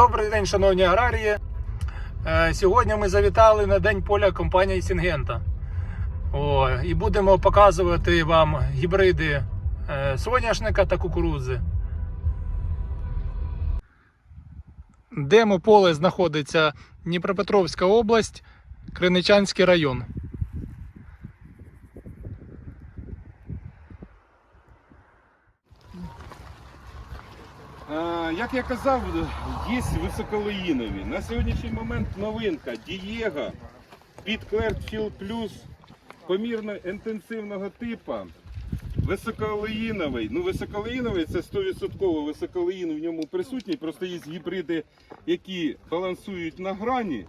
Добрий день, шановні аграрії. Е, Сьогодні ми завітали на день поля компанії Сінгента. О, і будемо показувати вам гібриди е, соняшника та кукурудзи. Демо-поле знаходиться Дніпропетровська область, Криничанський район. Як я казав, є високолеїнові. На сьогоднішній момент новинка Дієго під Clearfield Plus помірно інтенсивного типу. Високолеїновий. Ну, високолеїновий це 100% високолеїн в ньому присутній. Просто є гібриди, які балансують на грані,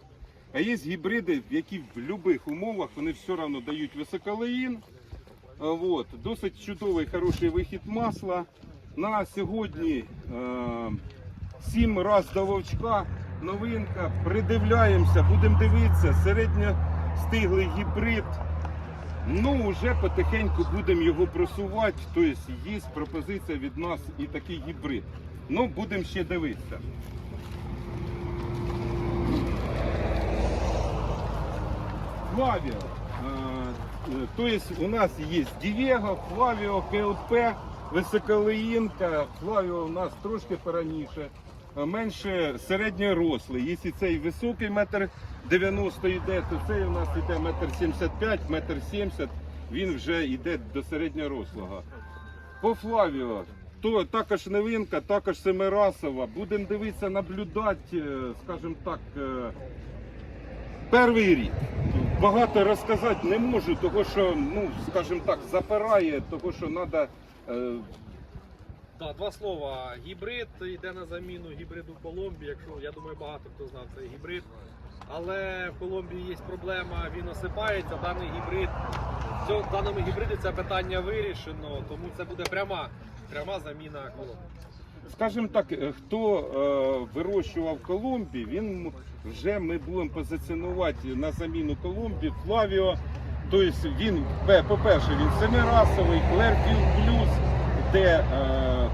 а є гібриди, які в будь-яких умовах вони все одно дають високолеїн. А, Вот. Досить чудовий, хороший вихід масла. На сьогодні е, 7 раз до вовчка. Новинка. Придивляємося, будемо дивитися. Середньостиглий гібрид. Ну, вже потихеньку будемо його просувати. Тобто є пропозиція від нас і такий гібрид. Ну, будемо ще дивитися. Флавіо. Тобто у нас є Дівего, Флавіо, КЛП, Високолеїнка. Флавіо у нас трошки пораніше, менше середньорослий. Якщо цей високий метр 90 йде, то цей у нас йде метр 75, метр 70, він вже йде до середньорослого. По Флавіо. То також новинка, також семирасова. Будемо дивитися, наблюдати, е, скажімо так, е, перший рік. Багато розказати не можу, тому що, ну, скажімо так, запирає, тому що треба. Е, Да, два слова. Гібрид йде на заміну гібриду Колумбії. Якщо я думаю, багато хто знав цей гібрид. Але в Колумбії є проблема, він осипається. Даний гібрид в в даному гібриді це питання вирішено, тому це буде пряма, пряма заміна Колумбії. Скажімо так, е, хто е, вирощував Колумбі, він вже ми будемо позиціонувати на заміну Колумбі Флавіо. Тобто він, по-перше, він семирасовий, Clearfield Plus, де е,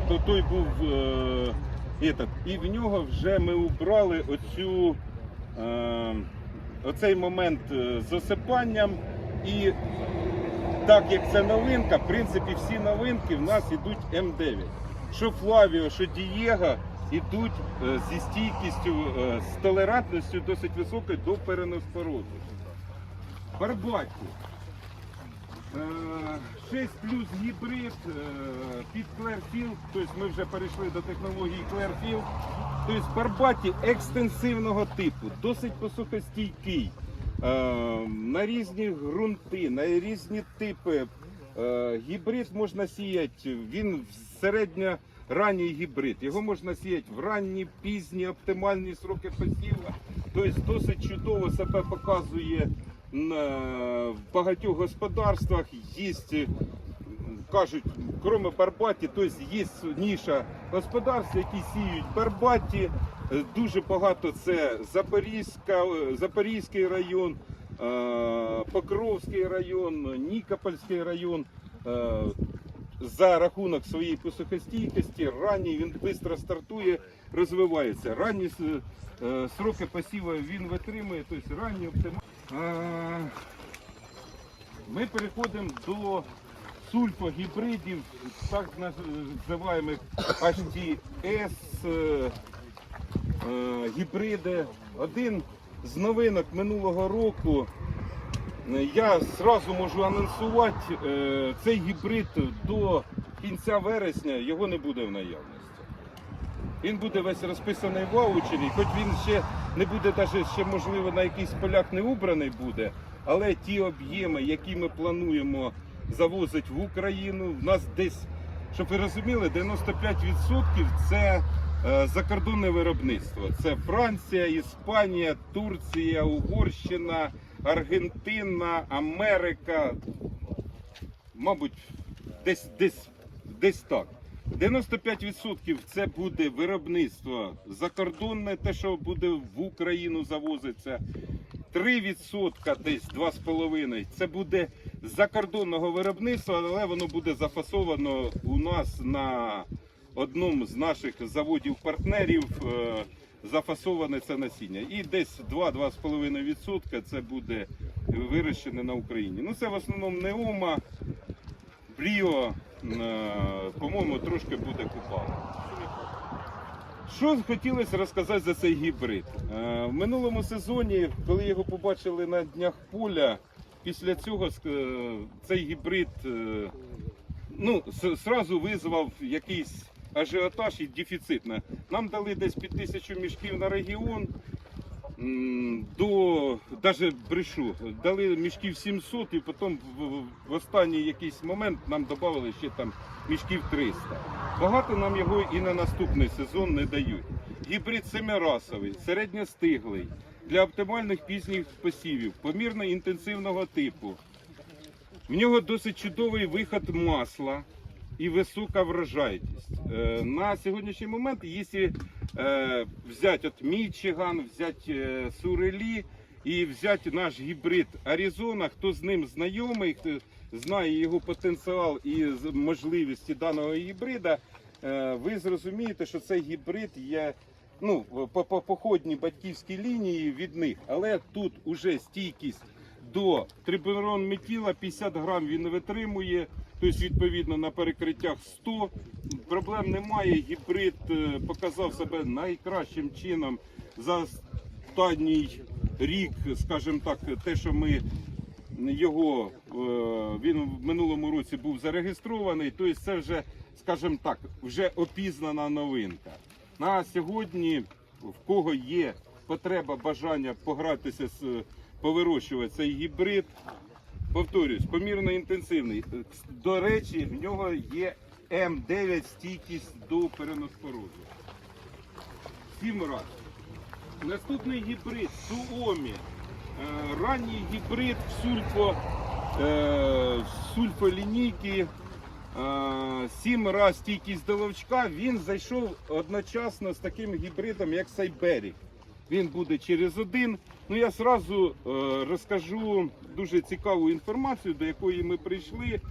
то той був е, этот, і в нього вже ми убрали оцю, е, оцей момент з осипанням. І так як це новинка, в принципі, всі новинки в нас йдуть М9. Що Флавіо, що Дієго йдуть зі стійкістю, з толерантністю досить високою до переноспорозу. Барбаті. 6 плюс гібрид е, під Clearfield, тобто ми вже перейшли до технології Clearfield. Тобто Барбаті екстенсивного типу, досить посухостійкий. Е, на різні ґрунти, на різні типи. Е, Гібрид можна сіяти, він середньоранній гібрид. Його можна сіяти в ранні, пізні, оптимальні сроки посіву. Тобто досить чудово себе показує в багатьох господарствах. Є, е, кажуть, крім Барбаті, тобто є ніша господарств, які сіють Барбаті. Е, Дуже багато це Запорізька, е, Запорізький район, Покровський район, Нікопольський район. За рахунок своєї посухостійкості, ранній він швидко стартує, розвивається. Ранні сроки посіву він витримує, тобто ранні оптимальні. Е, Ми переходимо до сульфогібридів, так називаємо HTS е, е, гібриди. Один з новинок минулого року. Я зразу можу анонсувати, цей гібрид до кінця вересня його не буде в наявності. Він буде весь розписаний в ваучері, хоч він ще не буде навіть ще можливо на якихось полях не убраний буде, але ті об'єми, які ми плануємо завозити в Україну, в нас десь, щоб ви розуміли, 95% це е, закордонне виробництво. Це Франція, Іспанія, Турція, Угорщина, Аргентина, Америка. Мабуть, десь десь десь так. 95% це буде виробництво закордонне, те, що буде в Україну завозиться. 3% десь 2,5% це буде закордонного виробництва, але воно буде зафасовано у нас на одному з наших заводів-партнерів е, зафасоване це насіння. І десь 2-2,5% це буде вирощене на Україні. Ну це в основному неома, бріо, по-моєму, трошки буде купала. Що хотілося розказати за цей гібрид? Е, В минулому сезоні, коли його побачили на днях поля, після цього цей гібрид е, ну, сразу визвав якийсь ажіотаж і дефіцит. Нам дали десь під тисячу мішків на регіон. До даже брешу, дали мішків 700 і потім в, останній якийсь момент нам додали ще там мішків 300. Багато нам його і на наступний сезон не дають. Гібрид семирасовий, середньостиглий, для оптимальних пізніх посівів, помірно інтенсивного типу. В нього досить чудовий виход масла і висока врожайність. Е, на сьогоднішній момент, якщо взяти от Мічиган, взяти е, Сурелі і взяти наш гібрид Аризона, хто з ним знайомий, хто знає його потенціал і можливості даного гібрида, е, ви зрозумієте, що цей гібрид є ну, по, по походній батьківській лінії від них, але тут уже стійкість до трибунон метіла 50 грам він витримує, тобто відповідно на перекриттях 100. Проблем немає. Гібрид е, показав себе найкращим чином за останній рік, скажімо так, те, що ми його е, він в минулому році був зареєстрований. Тобто це вже, скажімо так, вже опізнана новинка. На сьогодні, в кого є потреба, бажання погратися з повирощувати цей гібрид, повторюсь, помірно інтенсивний. До речі, в нього є М9 стійкість до переноспорозу. Сім разів. Наступний гібрид Суомі. Е, Ранній гібрид в сульфо, е, сульфолінійки. е, Сім раз стійкість до ловчка. Він зайшов одночасно з таким гібридом, як Сайберік. Він буде через один. Ну я зразу е, розкажу дуже цікаву інформацію, до якої ми прийшли.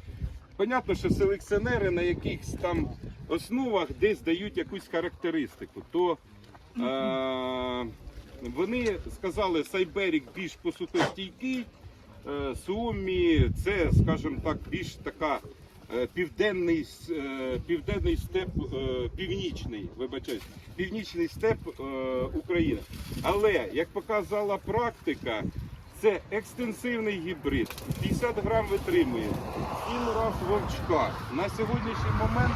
Понятно, що селекціонери на якихось там основах десь дають якусь характеристику. То е, вони сказали, Сайберік більш посухостійкий, е, Суомі це, скажімо так, більш така південний, е, південний степ, е, північний, вибачаюсь, північний степ е, України. Але як показала практика, це екстенсивний гібрид, 50 грам витримує, 7 раз вовчка. На сьогоднішній момент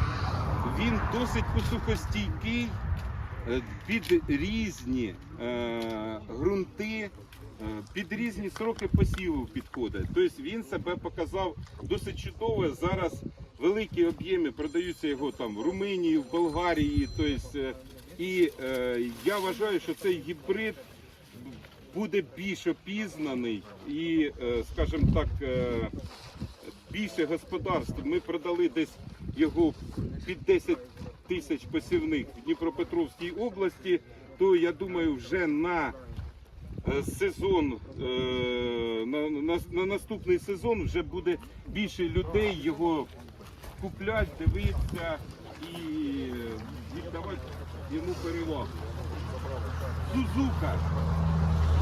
він досить посухостійкий е, під різні е, ґрунти, е, під різні сроки посіву підходить. Тобто він себе показав досить чудово. Зараз великі об'єми продаються його там в Румунії, в Болгарії. Тобто, е, і е, я вважаю, що цей гібрид буде більш опізнаний і, е, скажімо так, е, більше господарств. Ми продали десь його під 10 тисяч посівних в Дніпропетровській області, то я думаю, вже на е, сезон, е, на, на, на наступний сезон вже буде більше людей його куплять, дивитися і віддавати йому перевагу. Сузука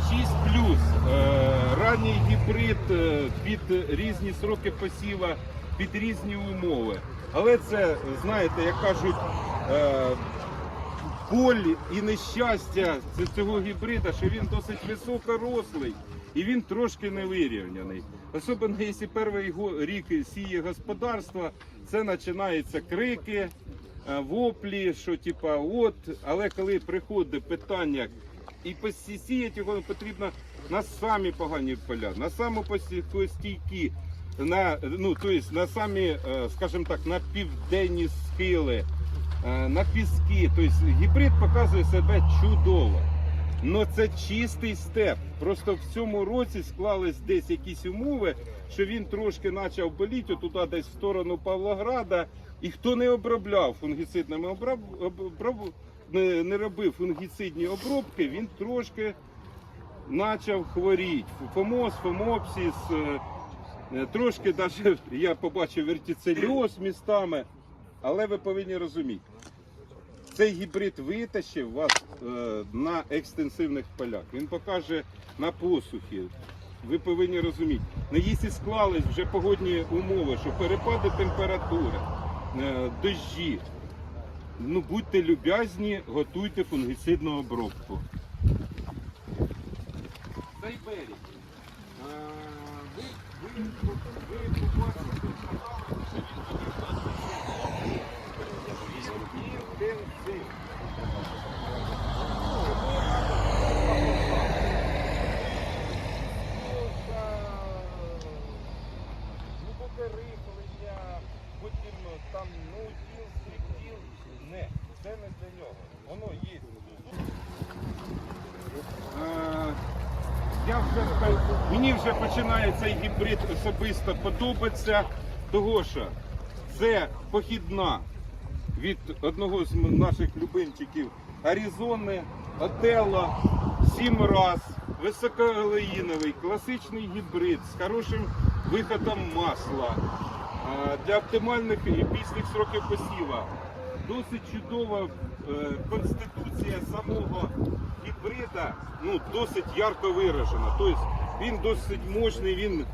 6 плюс. Е, ранній гібрид е, під різні сроки посіва, під різні умови. Але це, знаєте, як кажуть, е, і нещастя цього гібрида, що він досить високорослий і він трошки невирівняний. Особливо, якщо перший рік сіє господарство, це починаються крики, е, воплі, що типа от, але коли приходить питання і посіяти його потрібно на самі погані поля, на самі стійкі, на, ну, то на самі, е, скажімо так, на південні схили, на піски. Тобто гібрид показує себе чудово. Ну це чистий степ. Просто в цьому році склались десь якісь умови, що він трошки почав боліти туди, десь в сторону Павлограда. І хто не обробляв фунгіцидними обраб, обраб- не, не робив фунгіцидні обробки, він трошки почав хворіти. Фомоз, фомопсіс, е, е, трошки даже я побачив вертицельоз містами, але ви повинні розуміти. Цей гібрид витащив вас е, на екстенсивних полях. Він покаже на посухі. Ви повинні розуміти, на якщо склались вже погодні умови, що перепади температури, е, дощі. Ну будьте люб'язні, готуйте фунгіцидну обробку. Цей берег. е, Ви, ви, ви побачите, що рихлення, потім там ну тіл, стріктіл. Не, це не для нього. Воно є. Е, мені вже починає цей гібрид особисто подобатися, того що це похідна від одного з наших любимчиків Аризони, Отелло, сім раз, високоолеїновий, класичний гібрид з хорошим виходом масла для оптимальних і пісних сроків посіва. Досить чудова е, конституція самого гібрида, ну досить ярко виражена. Тобто він досить мощний, він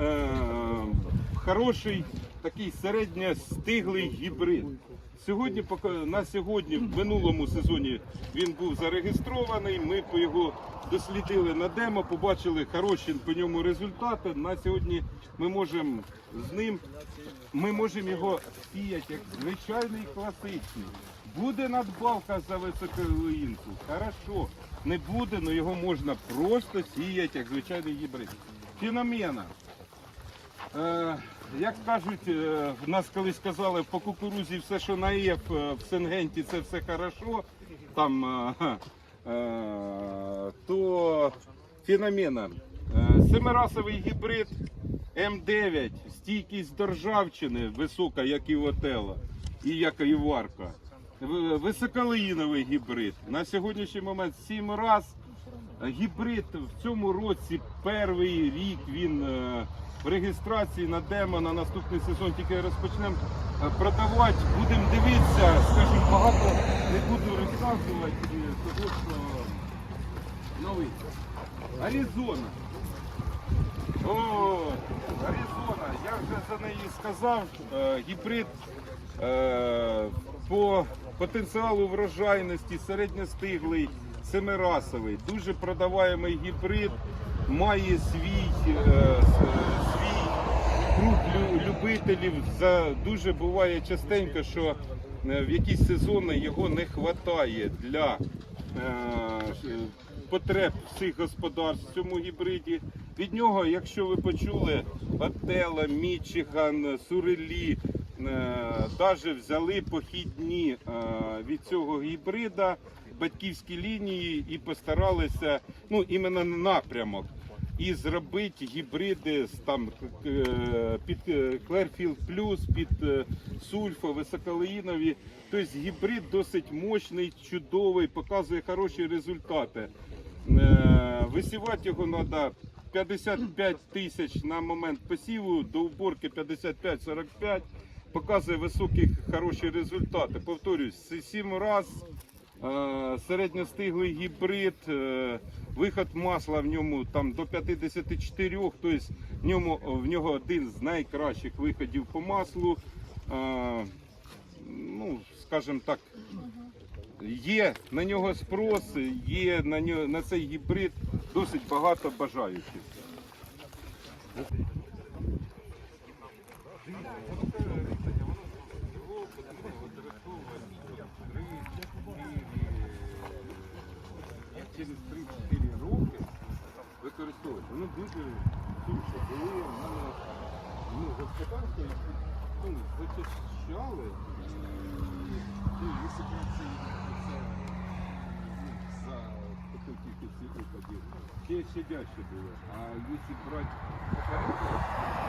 е, хороший такий середньостиглий гібрид. Сьогодні на сьогодні, в минулому сезоні він був зареєстрований. Ми по його дослідили на демо, побачили хороші по ньому результати. На сьогодні ми можемо з ним ми можемо його сіяти як звичайний класичний. Буде надбавка за високолинку, хорошо. Не буде, але його можна просто сіяти як звичайний гібрид. Феномена. Е, як кажуть, е, в нас колись сказали, по кукурузі все, що на Еф е, в Сенгенті, це все хорошо. Там, то феномена. Семирасовий гібрид М9, стійкість до ржавчини висока, як і в Отелло, і як і в Арка. Гібрид. На сьогоднішній момент 7 раз. Гібрид в цьому році перший рік він в реєстрації на демо на наступний сезон тільки розпочнемо е, продавати. Будемо дивитися, скажімо, багато не буду розказувати, е, тому що новий. Аризона. О, Аризона, я вже за неї сказав. Е, Гібрид по потенціалу врожайності середньостиглий, семирасовий, дуже продаваємий гібрид, має свій круг любителів. За, дуже буває частенько, що е, в якісь сезони його не вистачає для е, потреб всіх господарств в цьому гібриді. Від нього, якщо ви почули, Отелло, Мічиган, Сурелі, навіть взяли похідні е, від цього гібрида батьківські лінії і постаралися ну, іменно напрямок. І зробити гібриди з там е, під Клерфілд Плюс, під е, сульфо, високолеїнові. Тобто гібрид досить мощний, чудовий, показує хороші результати. Е, Висівати його треба 55 тисяч на момент посіву, до уборки 55-45. Показує високі хороші результати. Повторюсь, 7 раз е, середньостиглий гібрид, е, виход масла в ньому там до 54, тобто в, в нього один з найкращих виходів по маслу. Е, ну, скажімо так, є на нього спрос, є на, нього, на цей гібрид досить багато бажаючих. Використовувати. більше були, в мене ну, господарство ну, зачищали, і, ну, якщо б це, ну, за таку кількість випадів, ще щадяще було. А якщо брати